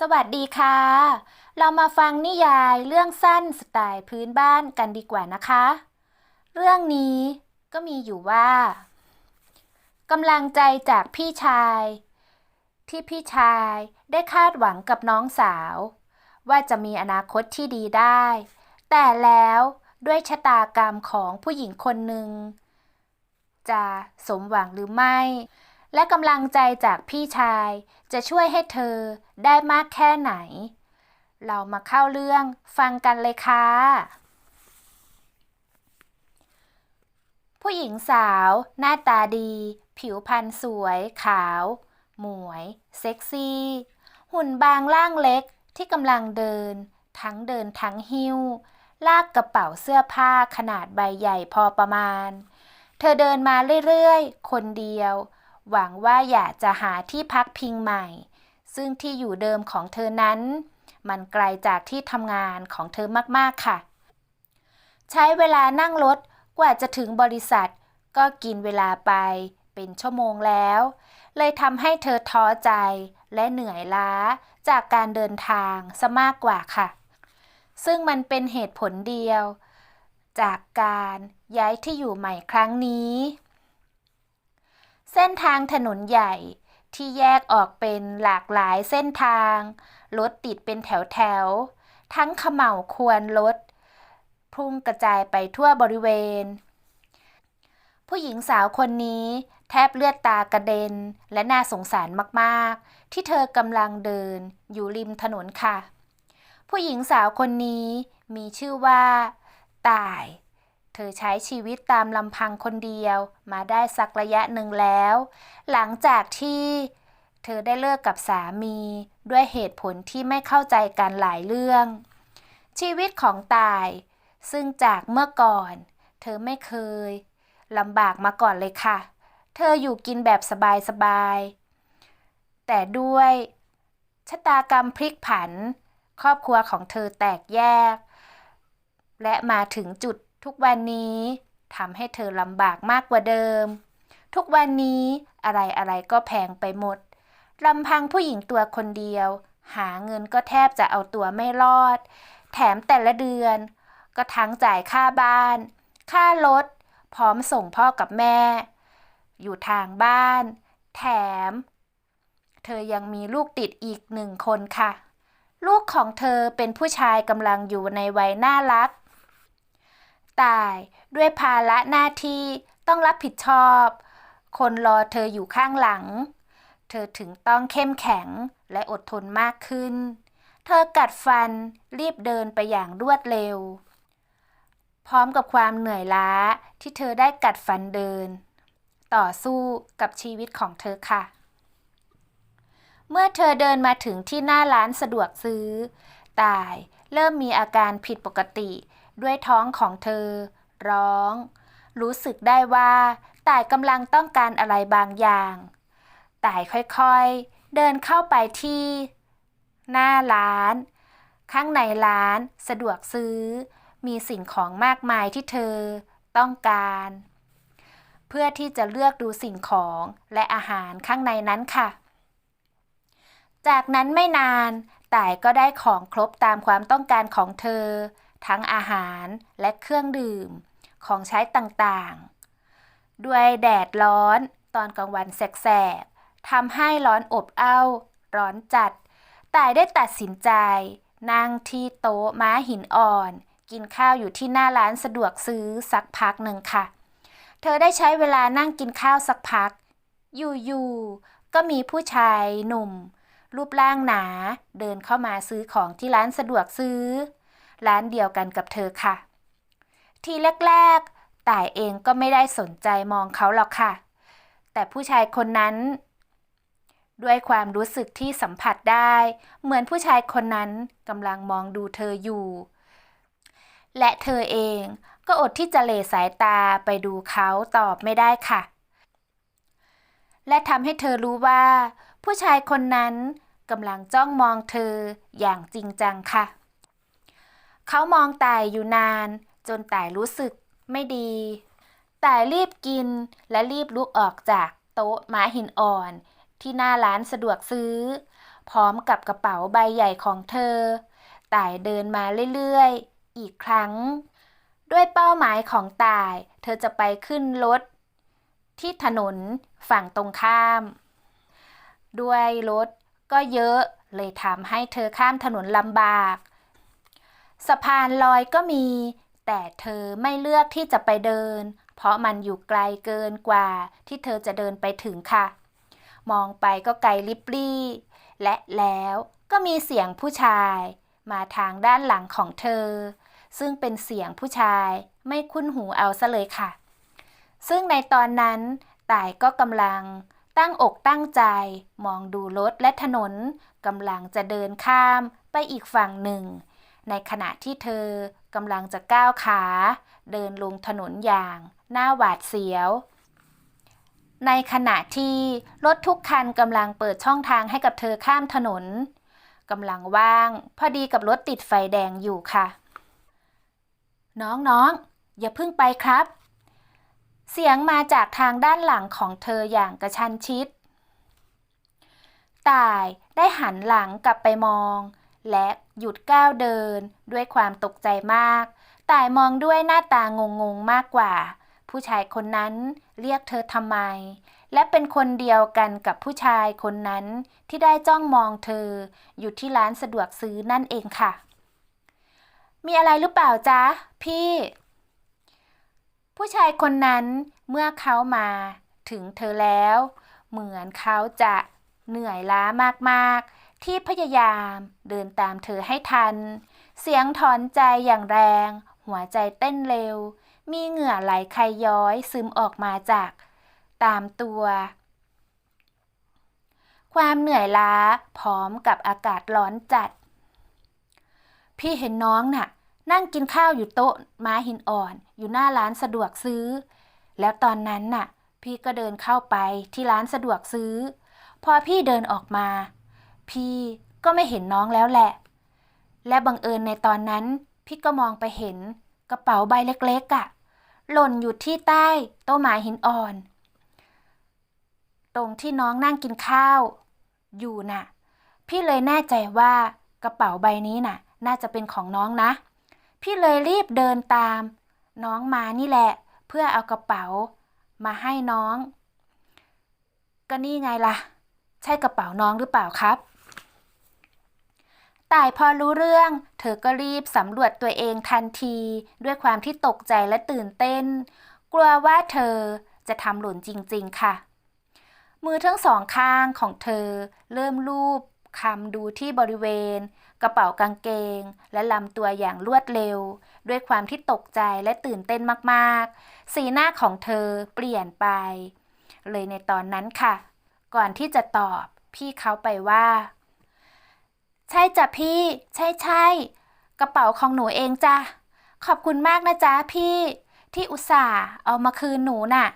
สวัสดีค่ะ เรามาฟังนิยายเรื่องสั้นสไตล์พื้นบ้านกันดีกว่านะคะ เรื่องนี้ก็มีอยู่ว่ากำลังใจจากพี่ชาย ที่พี่ชายได้คาดหวังกับน้องสาว ว่าจะมีอนาคตที่ดีได้ แต่แล้วด้วยชะตากรรมของผู้หญิงคนหนึ่ง จะสมหวังหรือไม่ และกำลังใจจากพี่ชายจะช่วยให้เธอได้มากแค่ไหน เรามาเข้าเรื่องฟังกันเลยค่ะ ผู้หญิงสาวหน้าตาดี ผิวพรรณสวย ขาว หมวย เซ็กซี่ หุ่นบางล่างเล็กที่กำลังเดิน ทั้งเดินทั้งหิ้ว ลากกระเป๋าเสื้อผ้าขนาดใบใหญ่พอประมาณ เธอเดินมาเรื่อยๆ คนเดียว หวังว่าอยากจะหาที่พักพิงใหม่ ซึ่งที่อยู่เดิมของเธอนั้น มันไกลจากที่ทำงานของเธอมากๆค่ะ ใช้เวลานั่งรถกว่าจะถึงบริษัท ก็กินเวลาไปเป็นชั่วโมงแล้ว เลยทำให้เธอท้อใจและเหนื่อยล้าจากการเดินทางซะมากกว่าค่ะ ซึ่งมันเป็นเหตุผลเดียว จากการย้ายที่อยู่ใหม่ครั้งนี้ เส้นทางถนนใหญ่ที่แยกออกเป็นหลากหลายเส้นทาง รถติดเป็นแถวแถวๆทั้งเขม่าควรรถพุ่งกระจายไปทั่วบริเวณ ผู้หญิงสาวคนนี้แทบเลือดตากระเด็นและน่าสงสารมากๆ ที่เธอกำลังเดินอยู่ริมถนนค่ะ ผู้หญิงสาวคนนี้มีชื่อว่า ต่าย เธอใช้ชีวิตตามลำพังคนเดียวมาได้สักระยะหนึ่งแล้ว หลังจากที่ เธอได้เลิกกับสามีด้วยเหตุผลที่ไม่เข้าใจกันหลายเรื่อง ชีวิตของตาย ซึ่งจากเมื่อก่อน เธอไม่เคยลำบากมาก่อนเลยค่ะ เธออยู่กินแบบสบายๆ แต่ด้วยชะตากรรมพลิกผัน ครอบครัวของเธอแตกแยก และมาถึงจุด ทุกวันนี้ทำให้เธอลำบากมากกว่าเดิม ทุกวันนี้อะไรอะไรก็แพงไปหมดลำพังผู้หญิงตัวคนเดียว หาเงินก็แทบจะเอาตัวไม่รอด แถมแต่ละเดือน ก็ทั้งจ่ายค่าบ้าน ค่ารถ พร้อมส่งพ่อกับแม่ อยู่ทางบ้าน แถม เธอยังมีลูกติดอีกหนึ่งคนค่ะ ลูกของเธอเป็นผู้ชายกำลังอยู่ในวัยน่ารัก ตายด้วยภาระหน้าที่ต้องรับผิดชอบ คนรอเธออยู่ข้างหลัง เธอถึงต้องเข้มแข็งและอดทนมากขึ้น เธอกัดฟันรีบเดินไปอย่างรวดเร็ว พร้อมกับความเหนื่อยล้าที่เธอได้กัดฟันเดิน ต่อสู้กับชีวิตของเธอค่ะ เมื่อเธอเดินมาถึงที่หน้าร้านสะดวกซื้อ ตายเริ่มมีอาการผิดปกติ ด้วยท้องของเธอ ร้อง รู้สึกได้ว่าต่ายกำลังต้องการอะไรบางอย่างต่ายค่อยๆ เดินเข้าไปที่ หน้าร้าน ข้างในร้านสะดวกซื้อ มีสิ่งของมากมายที่เธอต้องการ เพื่อที่จะเลือกดูสิ่งของและอาหารข้างในนั้นค่ะ จากนั้นไม่นานต่ายก็ได้ของครบตามความต้องการของเธอ ทั้งอาหารและเครื่องดื่ม ของใช้ต่างๆ ด้วยแดดร้อนตอนกลางวันแสกๆทำให้ร้อนอบอ้าวร้อนจัดต่ได้ตัดสินใจ นั่งที่โต๊ะม้าหินอ่อน กินข้าวอยู่ที่หน้าร้านสะดวกซื้อสักพักหนึ่งค่ะ เธอได้ใช้เวลานั่งกินข้าวสักพัก อยู่ๆ ก็มีผู้ชายหนุ่ม รูปร่างหนาเดินเข้ามาซื้อของที่ร้านสะดวกซื้อ ร้านเดียวกันกับเธอค่ะ ทีแรกๆต่ายเองก็ไม่ได้สนใจมองเขาหรอกค่ะ แต่ผู้ชายคนนั้น ด้วยความรู้สึกที่สัมผัสได้ เหมือนผู้ชายคนนั้นกำลังมองดูเธออยู่ และเธอเองก็อดที่จะเหลสายตาไปดูเขาตอบไม่ได้ค่ะ และทำให้เธอรู้ว่า ผู้ชายคนนั้นกำลังจ้องมองเธออย่างจริงจังค่ะ เขามองต่อยู่นาน จนต่รู้สึกไม่ดีต่รีบกินและรีบลุกออกจากโต๊ะม้าหินอ่อน ที่หน้าร้านสะดวกซื้อ พร้อมกับกระเป๋าใบใหญ่ของเธอ ต่ายเดินมาเรื่อยๆ อีกครั้ง ด้วยเป้าหมายของต่าย เธอจะไปขึ้นรถ ที่ถนนฝั่งตรงข้าม ด้วยรถก็เยอะเลยทำให้เธอข้ามถนนลำบาก สะพานลอยก็มี แต่เธอไม่เลือกที่จะไปเดิน เพราะมันอยู่ไกลเกินกว่าที่เธอจะเดินไปถึงค่ะ มองไปก็ไกลลิบลี่และแล้วก็มีเสียงผู้ชาย มาทางด้านหลังของเธอ ซึ่งเป็นเสียงผู้ชายไม่คุ้นหูเอาซะเลยค่ะ ซึ่งในตอนนั้นต่ายก็กำลังตั้งอกตั้งใจ มองดูรถและถนนกำลังจะเดินข้ามไปอีกฝั่งหนึ่ง ในขณะที่เธอกำลังจะก้าวขา เดินลงถนนอย่างหน้าหวาดเสียว ในขณะที่รถทุกคันกำลังเปิดช่องทางให้กับเธอข้ามถนนกำลังว่าง พอดีกับรถติดไฟแดงอยู่ค่ะ น้องๆ อย่าเพิ่งไปครับ เสียงมาจากทางด้านหลังของเธออย่างกระชันชิดต่ายได้หันหลังกลับไปมอง และหยุดก้าวเดินด้วยความตกใจมาก แต่มองด้วยหน้าตางงงๆมากกว่า ผู้ชายคนนั้นเรียกเธอทำไม และเป็นคนเดียวกันกับผู้ชายคนนั้นที่ได้จ้องมองเธอ อยู่ที่ร้านสะดวกซื้อนั่นเองค่ะ มีอะไรหรือเปล่าจ๊ะ พี่ ผู้ชายคนนั้นเมื่อเขามาถึงเธอแล้ว เหมือนเขาจะเหนื่อยล้ามากๆ ที่พยายามเดินตามเธอให้ทัน เสียงถอนใจอย่างแรง หัวใจเต้นเร็ว มีเหงื่อไหลใครย้อยซึมออกมาจาก ตามตัว ความเหนื่อยล้าพร้อมกับอากาศร้อนจัด พี่เห็นน้องน่ะ นั่งกินข้าวอยู่โต๊ะม้าหินอ่อน อยู่หน้าร้านสะดวกซื้อ แล้วตอนนั้นน่ะ พี่ก็เดินเข้าไปที่ร้านสะดวกซื้อ พอพี่เดินออกมา พี่ก็ไม่เห็นน้องแล้วแหละ และบังเอิญในตอนนั้นพี่ก็มองไปเห็นกระเป๋าใบเล็กๆอะ่ะ หล่นอยู่ที่ใต้โต๊ะหมาหินอ่อน ตรงที่น้องนั่งกินข้าว อยู่น่ะ พี่เลยแน่ใจว่ากระเป๋าใบนี้น่ะ น่าจะเป็นของน้องนะ พี่เลยรีบเดินตาม น้องมานี่แหละ เพื่อเอากระเป๋า มาให้น้อง ก็นี่ไงล่ะ ใช่กระเป๋าน้องหรือเปล่าครับ ต่ายพอรู้เรื่อง เธอก็รีบสำรวจตัวเองทันที ด้วยความที่ตกใจและตื่นเต้น กลัวว่าเธอจะทำหล่นจริง ๆ ค่ะ มือทั้งสองข้างของเธอ เริ่มลูบคำดูที่บริเวณ กระเป๋ากางเกง และลำตัวอย่างรวดเร็ว ด้วยความที่ตกใจและตื่นเต้นมากๆ สีหน้าของเธอเปลี่ยนไป เลยในตอนนั้นค่ะ ก่อนที่จะตอบพี่เขาไปว่า ช่จ้ะพี่ ใช่ใช่กระเป๋าของหนูเองจ้ะ ขอบคุณมากนะจ๊ะพี่ ที่อุตส่าห์เอามาคืนหนูน่ะ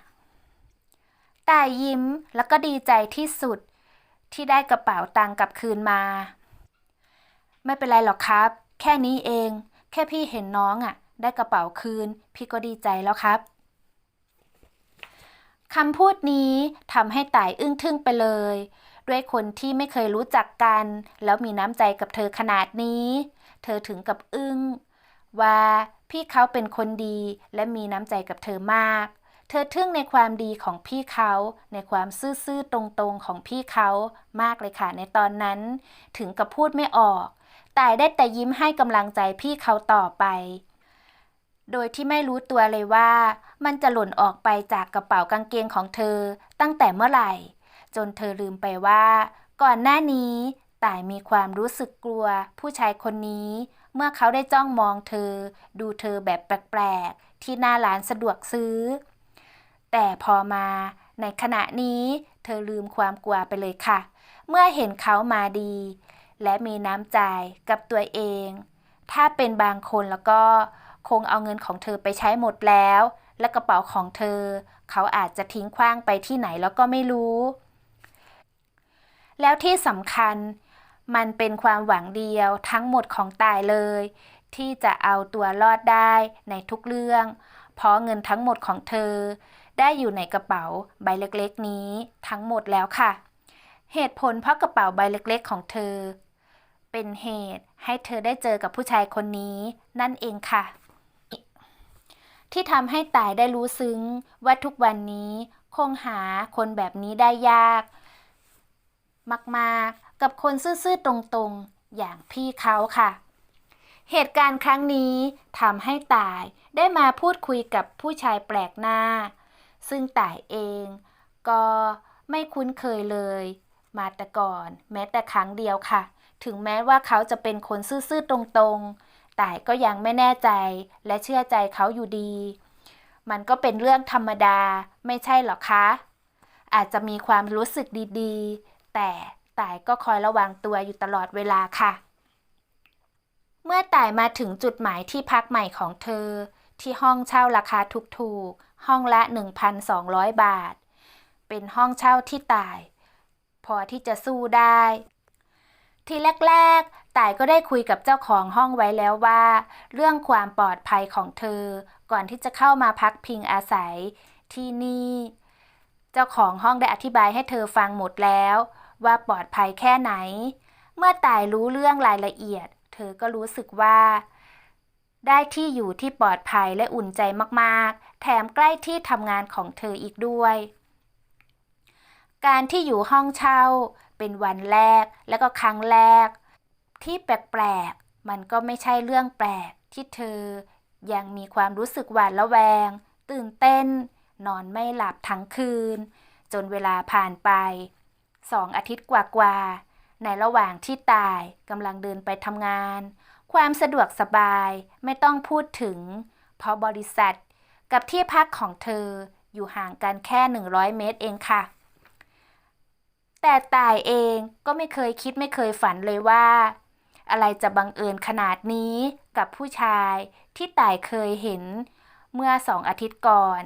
ต่ยิ้มแล้วก็ดีใจที่สุด ที่ได้กระเป๋าตังค์กลับคืนมา ไม่เป็นไรหรอกครับ แค่นี้เอง แค่พี่เห็นน้องอะ ได้กระเป๋าคืน พี่ก็ดีใจแล้วครับคำพูดนี้ทำให้ต่ายอึ้งทึ่งไปเลย ด้วยคนที่ไม่เคยรู้จักกัน แล้วมีน้ำใจกับเธอขนาดนี้ เธอถึงกับอึ้ง ว่าพี่เขาเป็นคนดีและมีน้ำใจกับเธอมาก เธอทึ่งในความดีของพี่เขา ในความซื่อๆตรงๆของพี่เขามากเลยค่ะในตอนนั้น ถึงกับพูดไม่ออก แต่ได้แต่ยิ้มให้กำลังใจพี่เขาต่อไปโดยที่ไม่รู้ตัวเลยว่า มันจะหล่นออกไปจากกระเป๋ากางเกงของเธอตั้งแต่เมื่อไหร่ จนเธอลืมไปว่า ก่อนหน้านี้ต่ายมีความรู้สึกกลัว ผู้ชายคนนี้ เมื่อเขาได้จ้องมองเธอ ดูเธอแบบแปลกๆ ที่หน้าร้านสะดวกซื้อ แต่พอมา ในขณะนี้เธอลืมความกลัวไปเลยค่ะ เมื่อเห็นเขามาดี และมีน้ำใจกับตัวเอง ถ้าเป็นบางคนแล้วก็คงเอาเงินของเธอไปใช้หมดแล้ว และกระเป๋าของเธอ เขาอาจจะทิ้งขว้างไปที่ไหนแล้วก็ไม่รู้ แล้วที่สำคัญ มันเป็นความหวังเดียวทั้งหมดของตายเลย ที่จะเอาตัวรอดได้ในทุกเรื่อง เพราะเงินทั้งหมดของเธอ ได้อยู่ในกระเป๋าใบเล็กๆ นี้ทั้งหมดแล้วค่ะ เหตุผลเพราะกระเป๋าใบเล็กๆ ของเธอ เป็นเหตุให้เธอได้เจอกับผู้ชายคนนี้นั่นเองค่ะที่ทำให้ตายได้รู้ซึ้งว่าทุกวันนี้คงหาคนแบบนี้ได้ยาก มากๆ กับคนซื่อๆตรงๆ อย่างพี่เขาค่ะ เหตุการณ์ครั้งนี้ทำให้ตายได้มาพูดคุยกับผู้ชายแปลกหน้า ซึ่งตายเองก็ไม่คุ้นเคยเลย มาแต่ก่อนแม้แต่ครั้งเดียวค่ะ ถึงแม้ว่าเขาจะเป็นคนซื่อๆตรงๆ แต่ก็ยังไม่แน่ใจและเชื่อใจเขาอยู่ดี มันก็เป็นเรื่องธรรมดาไม่ใช่หรอคะ อาจจะมีความรู้สึกดีๆ แต่ต่ายก็คอยระวังตัวอยู่ตลอดเวลาค่ะ เมื่อต่ายมาถึงจุดหมายที่พักใหม่ของเธอ ที่ห้องเช่าราคาถูกๆ ห้องละ 1,200 บาท เป็นห้องเช่าที่ต่าย พอที่จะสู้ได้ ทีแรกๆ ต่ายก็ได้คุยกับเจ้าของห้องไว้แล้วว่า เรื่องความปลอดภัยของเธอ ก่อนที่จะเข้ามาพักพิงอาศัยที่นี่ เจ้าของห้องได้อธิบายให้เธอฟังหมดแล้ว ว่าปลอดภัยแค่ไหน เมื่อตายรู้เรื่องรายละเอียด เธอก็รู้สึกว่า ได้ที่อยู่ที่ปลอดภัยและอุ่นใจมากๆ แถมใกล้ที่ทำงานของเธออีกด้วย การที่อยู่ห้องเช่าเป็นวันแรกและก็ครั้งแรก ที่แปลกๆ มันก็ไม่ใช่เรื่องแปลกที่เธอ ยังมีความรู้สึกหวาดระแวง ตื่นเต้น นอนไม่หลับทั้งคืน จนเวลาผ่านไป สองอาทิตย์กว่าๆ ในระหว่างที่ตายกำลังเดินไปทำงาน ความสะดวกสบายไม่ต้องพูดถึง เพราะบริษัทกับที่พักของเธออยู่ห่างกันแค่ 100 เมตรเองค่ะ แต่ตายเองก็ไม่เคยคิดไม่เคยฝันเลยว่า อะไรจะบังเอิญขนาดนี้กับผู้ชายที่ตายเคยเห็นเมื่อสองอาทิตย์ก่อน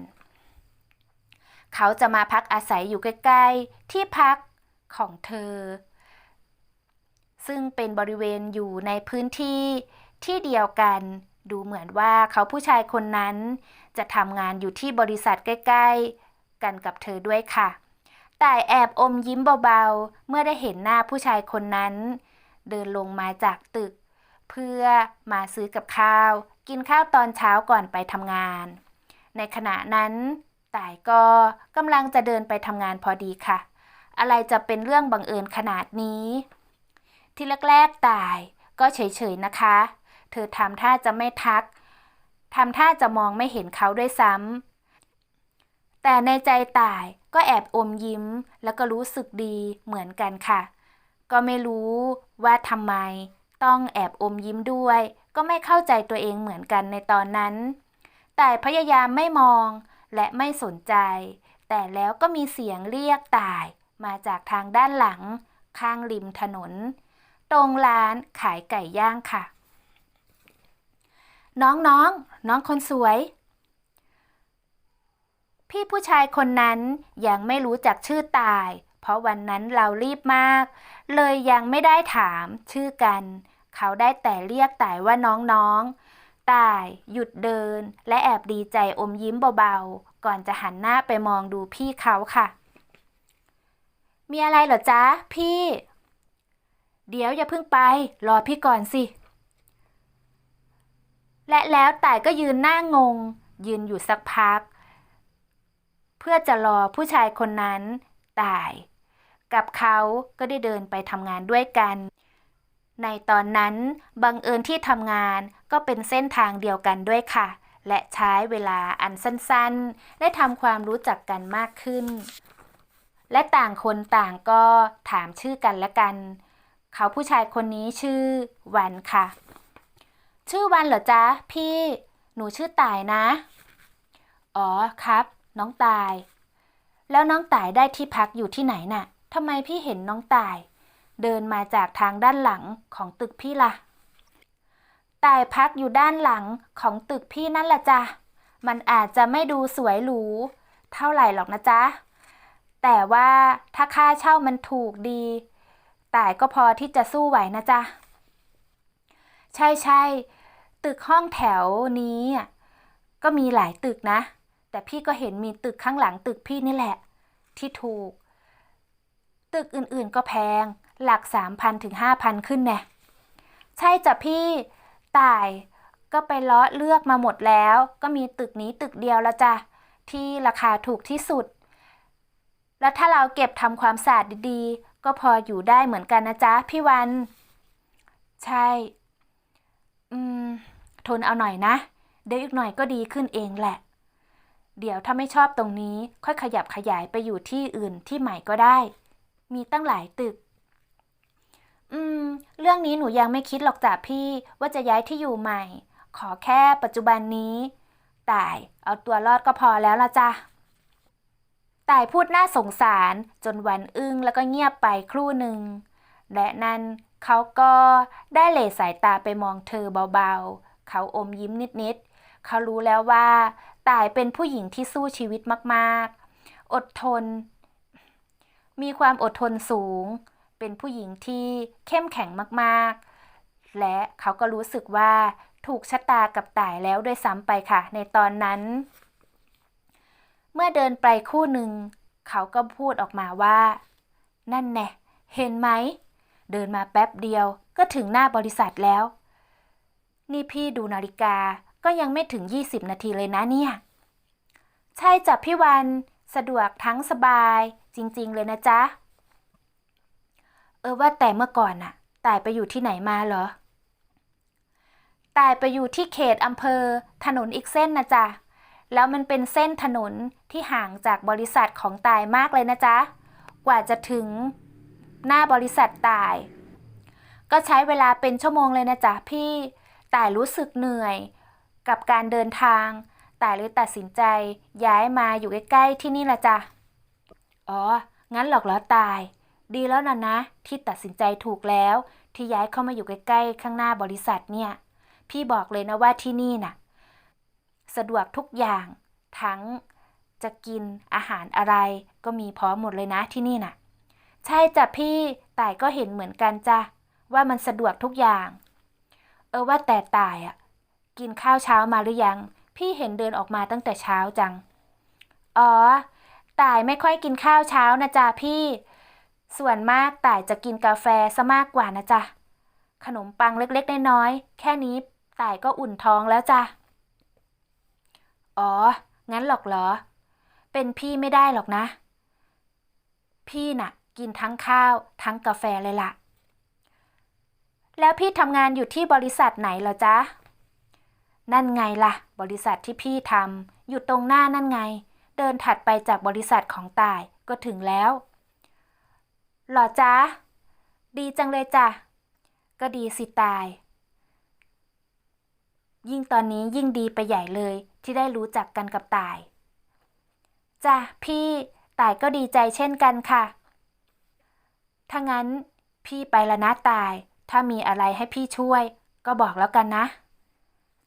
เขาจะมาพักอาศัยอยู่ใกล้ ๆ ที่พัก ของเธอ ซึ่งเป็นบริเวณอยู่ในพื้นที่ที่เดียวกัน ดูเหมือนว่าเขาผู้ชายคนนั้น จะทำงานอยู่ที่บริษัทใกล้ ๆ กันกับเธอด้วยค่ะ แต่แอบอมยิ้มเบาๆ เมื่อได้เห็นหน้าผู้ชายคนนั้น เดินลงมาจากตึก เพื่อมาซื้อกับข้าว กินข้าวตอนเช้าก่อนไปทำงาน ในขณะนั้นต่ายก็กำลังจะเดินไปทำงานพอดีค่ะ อะไรจะเป็นเรื่องบังเอิญขนาดนี้ ที่แรกๆตายก็เฉยๆนะคะ เธอทำท่าจะไม่ทักทำท่าจะมองไม่เห็นเขาด้วยซ้ำแต่ในใจตายก็แอบอมยิ้มแล้วก็รู้สึกดีเหมือนกันค่ะ ก็ไม่รู้ว่าทำไม ต้องแอบอมยิ้มด้วย ก็ไม่เข้าใจตัวเองเหมือนกันในตอนนั้น แต่พยายามไม่มองและไม่สนใจ แต่แล้วก็มีเสียงเรียกตาย มาจากทางด้านหลัง ข้างริมถนน ตรงร้านขายไก่ย่างค่ะ น้องๆนน้องคนสวย พี่ผู้ชายคนนั้นยังไม่รู้จักชื่อตาย เพราะวันนั้นเรารีบมาก เลยยังไม่ได้ถามชื่อกัน เขาได้แต่เรียกตายว่าน้องๆตายหยุดเดิน และแอบดีใจอมยิ้มเบาๆ ก่อนจะหันหน้าไปมองดูพี่เขาค่ะ มีอะไรเหรอจ๊ะพี่ เดี๋ยวอย่าเพิ่งไป รอพี่ก่อนสิ และแล้วแต่ก็ยืนหน้างง ยืนอยู่สักพัก เพื่อจะรอผู้ชายคนนั้นต่าย กับเขาก็ได้เดินไปทำงานด้วยกัน ในตอนนั้นบังเอิญที่ทำงานก็เป็นเส้นทางเดียวกันด้วยค่ะ และใช้เวลาอันสั้นๆ ได้ทำความรู้จักกันมากขึ้น และต่างคนต่างก็ถามชื่อกันและกัน เขาผู้ชายคนนี้ชื่อวันค่ะ ชื่อวันเหรอจ๊ะพี่ หนูชื่อต่ายนะ อ๋อครับ น้องตาย แล้วน้องตายได้ที่พักอยู่ที่ไหนน่ะทำไมพี่เห็นน้องตาย เดินมาจากทางด้านหลังของตึกพี่ล่ะตายพักอยู่ด้านหลังของตึกพี่นั่นแหละจ้ะ มันอาจจะไม่ดูสวยหรูเท่าไหร่หรอกนะจ๊ะ แต่ว่าถ้าค่าเช่ามันถูกดี แต่ก็พอที่จะสู้ไหวนะจ๊ะ ใช่ใช่ตึกห้องแถวนี้อะก็มีหลายตึกนะ แต่พี่ก็เห็นมีตึกข้างหลังตึกพี่นี่แหละ ที่ถูก ตึกอื่นๆก็แพง หลัก3,000ถึง5,000ขึ้นแน่ใช่จ้ะพี่ต่ายก็ไปเลาะเลือกมาหมดแล้ว ก็มีตึกนี้ตึกเดียวล้วจ้ะที่ราคาถูกที่สุด แล้วถ้าเราเก็บทำความสะอาดดีๆ ก็พออยู่ได้เหมือนกันนะจ๊ะพี่วัน ใช่ อืม ทนเอาหน่อยนะ เดี๋ยวอีกหน่อยก็ดีขึ้นเองแหละ เดี๋ยวถ้าไม่ชอบตรงนี้ ค่อยขยับขยายไปอยู่ที่อื่นที่ใหม่ก็ได้ มีตั้งหลายตึก อืม เรื่องนี้หนูยังไม่คิดหรอกจ้ะพี่ว่าจะย้ายที่อยู่ใหม่ ขอแค่ปัจจุบันนี้ต่าย เอาตัวรอดก็พอแล้วละจ้ะ ต่ายพูดน่าสงสารจนวันอึ้งแล้วก็เงียบไปครู่หนึ่ง และนั้นเขาก็ได้เหลสายตาไปมองเธอเบาๆ เขาอมยิ้มนิดๆ เขารู้แล้วว่า ต่ายเป็นผู้หญิงที่สู้ชีวิตมากๆ อดทน มีความอดทนสูง เป็นผู้หญิงที่เข้มแข็งมากๆ และเขาก็รู้สึกว่าถูกชะตากับต่ายแล้วด้วยซ้ำไปค่ะ ในตอนนั้น เมื่อเดินไปคู่หนึ่ง เขาก็พูดออกมาว่า นั่นแน่เห็นไหม เดินมาแป๊บเดียวก็ถึงหน้าบริษัทแล้ว นี่พี่ดูนาฬิกาก็ยังไม่ถึง 20 นาทีเลยนะเนี่ย ใช่จ้ะพี่วันสะดวกทั้งสบายจริง ๆ เลยนะจ๊ะ เออว่าแต่เมื่อก่อนน่ะต่ายไปอยู่ที่ไหนมาเหรอ ตายไปอยู่ที่เขตอำเภอ ถนนอีกเส้นนะจ๊ะ แล้วมันเป็นเส้นถนนที่ห่างจากบริษัทของตายมากเลยนะจ๊ะ กว่าจะถึงหน้าบริษัทตาย ก็ใช้เวลาเป็นชั่วโมงเลยนะจ๊ะพี่ตายรู้สึกเหนื่อย กับการเดินทางตายเลยตัดสินใจย้ายมาอยู่ใกล้ๆที่นี่ละจ๊ะอ๋อ งั้นหรอกเหรอตาย ดีแล้วนะนะ ที่ตัดสินใจถูกแล้ว ที่ย้ายเข้ามาอยู่ใกล้ๆข้างหน้าบริษัทเนี่ย พี่บอกเลยนะว่าที่นี่น่ะ สะดวกทุกอย่าง ทั้งจะกินอาหารอะไร ก็มีพร้อมหมดเลยนะที่นี่น่ะ ใช่จ้ะพี่ต่ายก็เห็นเหมือนกันจ้ะว่ามันสะดวกทุกอย่าง เออว่าแต่ต่ายอะ กินข้าวเช้ามาหรือยัง พี่เห็นเดินออกมาตั้งแต่เช้าจัง อ๋อต่ายไม่ค่อยกินข้าวเช้านะจ๊ะพี่ ส่วนมากต่ายจะกินกาแฟซะมากกว่านะจ๊ะขนมปังเล็กๆน้อยๆแค่นี้ต่ายก็อุ่นท้องแล้วจ้ะ อ๋อ งั้นหรอกเหรอ เป็นพี่ไม่ได้หรอกนะ พี่น่ะ กินทั้งข้าว ทั้งกาแฟเลยล่ะ แล้วพี่ทำงานอยู่ที่บริษัทไหนเหรอจ๊ะ นั่นไงล่ะ บริษัทที่พี่ทำอยู่ตรงหน้านั่นไง เดินถัดไปจากบริษัทของตายก็ถึงแล้ว หรอจ๊ะ ดีจังเลยจ้ะ ก็ดีสิตาย ยิ่งตอนนี้ยิ่งดีไปใหญ่เลย ที่ได้รู้จักกันกับตาย จ้ะพี่ตายก็ดีใจเช่นกันค่ะ ถ้างั้นพี่ไปละนะตาย ถ้ามีอะไรให้พี่ช่วย ก็บอกแล้วกันนะ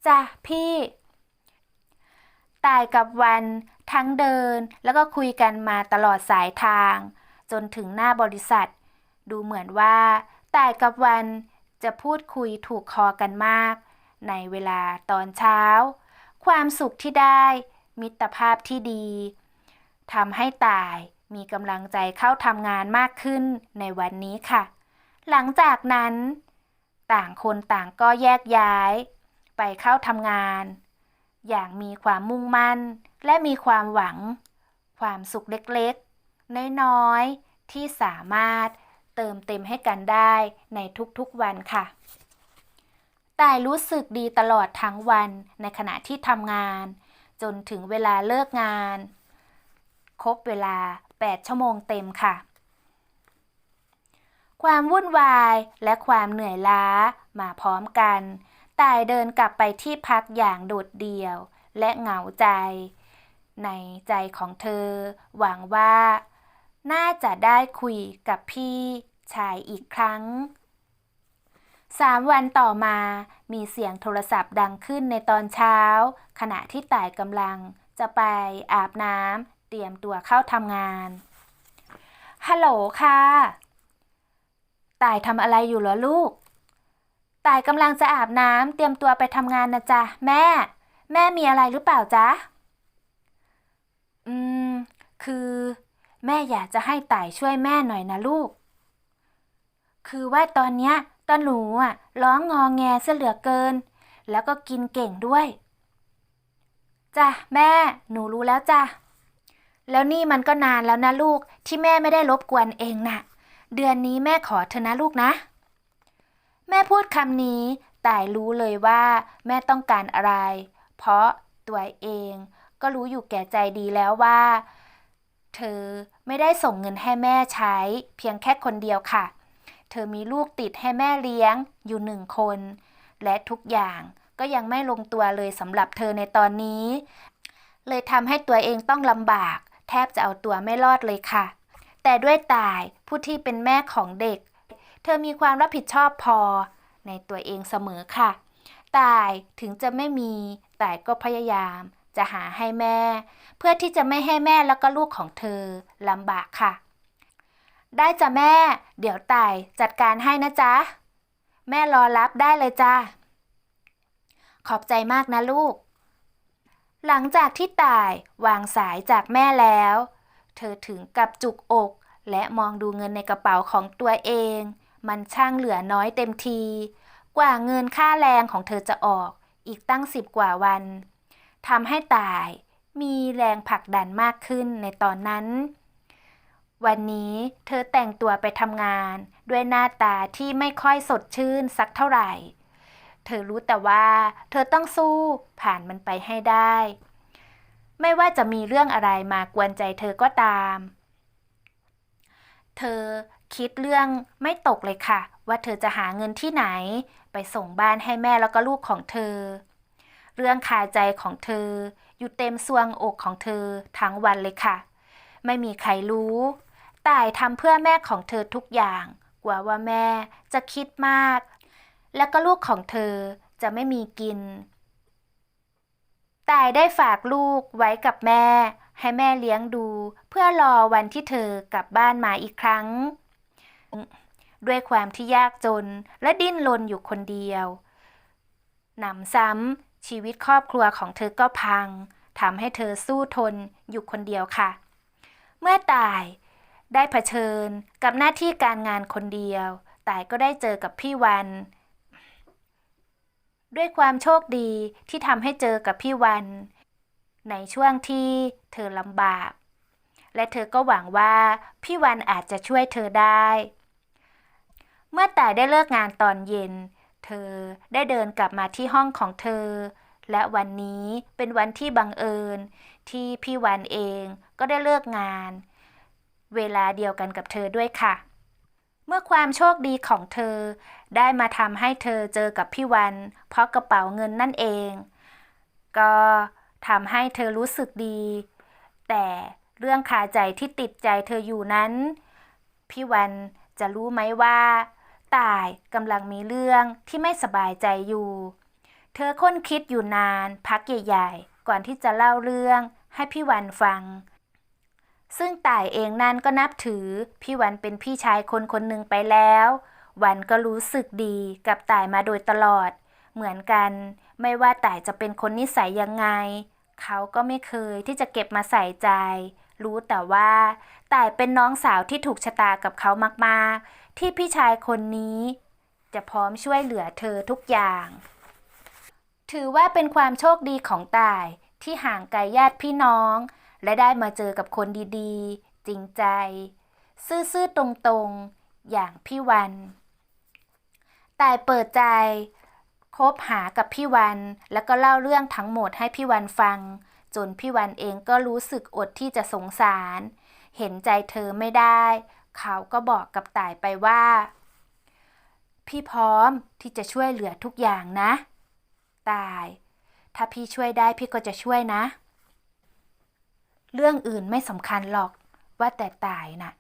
จ้ะพี่ ตายกับวันทั้งเดินแล้วก็คุยกันมาตลอดสายทาง จนถึงหน้าบริษัท ดูเหมือนว่าตายกับวันจะพูดคุยถูกคอกันมาก ในเวลาตอนเช้า ความสุขที่ได้ มิตรภาพที่ดีทำให้ตายมีกำลังใจเข้าทำงานมากขึ้นในวันนี้ค่ะ หลังจากนั้น ต่างคนต่างก็แยกย้าย ไปเข้าทำงาน อย่างมีความมุ่งมั่น และมีความหวัง ความสุขเล็กๆ น้อยๆ ที่สามารถเติมเต็มให้กันได้ในทุกๆวันค่ะ ตายรู้สึกดีตลอดทั้งวันในขณะที่ทำงาน จนถึงเวลาเลิกงาน ครบเวลา 8 ชั่วโมงเต็มค่ะ ความวุ่นวายและความเหนื่อยล้ามาพร้อมกันตายเดินกลับไปที่พักอย่างโดดเดี่ยวและเหงาใจ ในใจของเธอ หวังว่า น่าจะได้คุยกับพี่ชายอีกครั้ง สามวันต่อมามีเสียงโทรศัพท์ดังขึ้นในตอนเช้า ขณะที่ต่ายกำลังจะไปอาบน้ำเตรียมตัวเข้าทำงาน ฮัลโหลค่ะ ต่ายทำอะไรอยู่เหรอลูก ต่ายกำลังจะอาบน้ำเตรียมตัวไปทำงานนะจ๊ะแม่ แม่มีอะไรหรือเปล่าจ๊ะ อืม คือ แม่อยากจะให้ต่ายช่วยแม่หน่อยนะลูก คือว่าตอนเนี้ย ตาหนูอะร้องงอแงเสียเหลือเกิน แล้วก็กินเก่งด้วยจ้ะแม่ หนูรู้แล้วจ้ะแล้วนี่มันก็นานแล้วนะลูกที่แม่ไม่ได้รบกวนเองน่ะ เดือนนี้แม่ขอเธอนะลูกนะ แม่พูดคำนี้ต่ายรู้เลยว่า แม่ต้องการอะไร เพราะตัวเองก็รู้อยู่แก่ใจดีแล้วว่า เธอไม่ได้ส่งเงินให้แม่ใช้ เพียงแค่คนเดียวค่ะ ธอมีลูกติดให้แม่เลี้ยงอยู่หนึ่งคน และทุกอย่างก็ยังไม่ลงตัวเลยสำหรับเธอในตอนนี้ เลยทำให้ตัวเองต้องลำบาก แทบจะเอาตัวไม่รอดเลยค่ะ แต่ด้วยตายผู้ที่เป็นแม่ของเด็ก เธอมีความรับผิดชอบพอในตัวเองเสมอค่ะ ตายถึงจะไม่มีแต่ก็พยายามจะหาให้แม่ เพื่อที่จะไม่ให้แม่แล้วก็ลูกของเธอลำบากค่ะ ได้จ้ะแม่ เดี๋ยวตายจัดการให้นะจ๊ะ แม่รอรับได้เลยจ้าขอบใจมากนะลูก หลังจากที่ตายวางสายจากแม่แล้ว เธอถึงกับจุกอกและมองดูเงินในกระเป๋าของตัวเอง มันช่างเหลือน้อยเต็มที กว่าเงินค่าแรงของเธอจะออกอีกตั้งสิบกว่าวันทำให้ตายมีแรงผลักดันมากขึ้นในตอนนั้น วันนี้เธอแต่งตัวไปทำงาน ด้วยหน้าตาที่ไม่ค่อยสดชื่นสักเท่าไหร่ เธอรู้แต่ว่า เธอต้องสู้ผ่านมันไปให้ได้ ไม่ว่าจะมีเรื่องอะไรมากวนใจเธอก็ตาม เธอคิดเรื่องไม่ตกเลยค่ะ ว่าเธอจะหาเงินที่ไหน ไปส่งบ้านให้แม่แล้วก็ลูกของเธอ เรื่องคาใจของเธอ อยู่เต็มซวงอกของเธอทั้งวันเลยค่ะ ไม่มีใครรู้ ต่ายทำเพื่อแม่ของเธอทุกอย่าง กว่าว่าแม่จะคิดมาก แล้วก็ลูกของเธอจะไม่มีกิน ต่ายได้ฝากลูกไว้กับแม่ ให้แม่เลี้ยงดู เพื่อรอวันที่เธอกลับบ้านมาอีกครั้ง ด้วยความที่ยากจนและดิ้นรนอยู่คนเดียวหนำซ้ำชีวิตครอบครัวของเธอก็พังทำให้เธอสู้ทนอยู่คนเดียวค่ะ เมื่อตาย ได้เผชิญกับหน้าที่การงานคนเดียว แตายก็ได้เจอกับพี่วัน ด้วยความโชคดีที่ทำให้เจอกับพี่วัน ในช่วงที่เธอลำบาก และเธอก็หวังว่าพี่วันอาจจะช่วยเธอได้ เมื่อแต่ได้เลิกงานตอนเย็น เธอได้เดินกลับมาที่ห้องของเธอ และวันนี้เป็นวันที่บังเอิญ ที่พี่วันเองก็ได้เลิกงานเเวลาเดียวกันกับเธอด้วยค่ะ เมื่อความโชคดีของเธอ ได้มาทำให้เธอเจอกับพี่วัน เพราะกระเป๋าเงินนั่นเอง ก็ทำให้เธอรู้สึกดี แต่เรื่องคาใจที่ติดใจเธออยู่นั้น พี่วันจะรู้ไหมว่าตายกำลังมีเรื่องที่ไม่สบายใจอยู่ เธอค้นคิดอยู่นานพักใหญ่ๆ ก่อนที่จะเล่าเรื่องให้พี่วันฟัง ซึ่งต่ายเองนั่นก็นับถือ พี่วันเป็นพี่ชายคนคนหนึ่งไปแล้ว วันก็รู้สึกดีกับต่ายมาโดยตลอด เหมือนกัน ไม่ว่าต่ายจะเป็นคนนิสัยยังไง เขาก็ไม่เคยที่จะเก็บมาใส่ใจ รู้แต่ว่าต่ายเป็นน้องสาวที่ถูกชะตากับเขามากๆ ที่พี่ชายคนนี้ จะพร้อมช่วยเหลือเธอทุกอย่าง ถือว่าเป็นความโชคดีของต่ายที่ห่างไกลญาติพี่น้อง และได้มาเจอกับคนดีๆ จริงใจ ซื่อๆ ตรงๆ อย่างพี่วันต่ายเปิดใจ คบหากับพี่วัน แล้วก็เล่าเรื่องทั้งหมดให้พี่วันฟัง จนพี่วันเองก็รู้สึกอดที่จะสงสาร เห็นใจเธอไม่ได้ เขาก็บอกกับต่ายไปว่า พี่พร้อมที่จะช่วยเหลือทุกอย่างนะ ตาย ถ้าพี่ช่วยได้พี่ก็จะช่วยนะ เรื่องอื่นไม่สำคัญหรอก ว่าแต่ตายนะ่ะ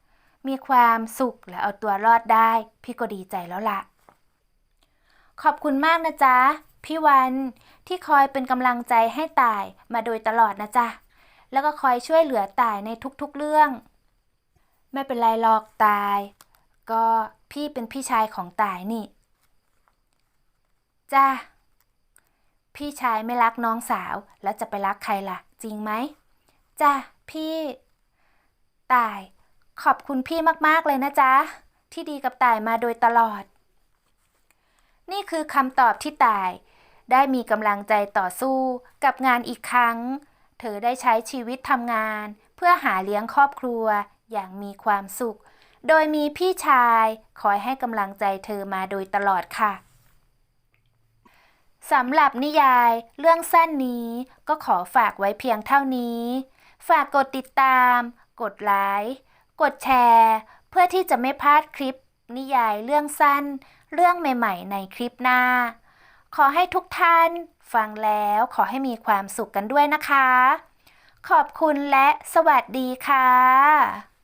มีความสุขและเอาตัวรอดได้ พี่ก็ดีใจแล้วละขอบคุณมากนะจ๊ะ พี่วันที่คอยเป็นกำลังใจให้ตายมาโดยตลอดนะจ๊ะ แล้วก็คอยช่วยเหลือตายในทุกๆเรื่อง ไม่เป็นไรหรอกตาย ก็พี่เป็นพี่ชายของตายนี่ จ้าพี่ชายไม่รักน้องสาวแล้วจะไปรักใครล่ะ จริงไหม จ้าพี่ ตาย ขอบคุณพี่มากๆเลยนะจ๊ะ ที่ดีกับต่ายมาโดยตลอด นี่คือคำตอบที่ต่าย ได้มีกำลังใจต่อสู้กับงานอีกครั้ง เธอได้ใช้ชีวิตทำงาน เพื่อหาเลี้ยงครอบครัวอย่างมีความสุข โดยมีพี่ชายคอยให้กำลังใจเธอมาโดยตลอดค่ะสำหรับนิยายเรื่องสั้นนี้ก็ขอฝากไว้เพียงเท่านี้ ฝากกดติดตาม กดไลค์ กดแชร์ เพื่อที่จะไม่พลาดคลิป นิยายเรื่องสั้น เรื่องใหม่ ๆ ในคลิปหน้า ขอให้ทุกท่านฟังแล้วขอให้มีความสุขกันด้วยนะคะ ขอบคุณและสวัสดีค่ะ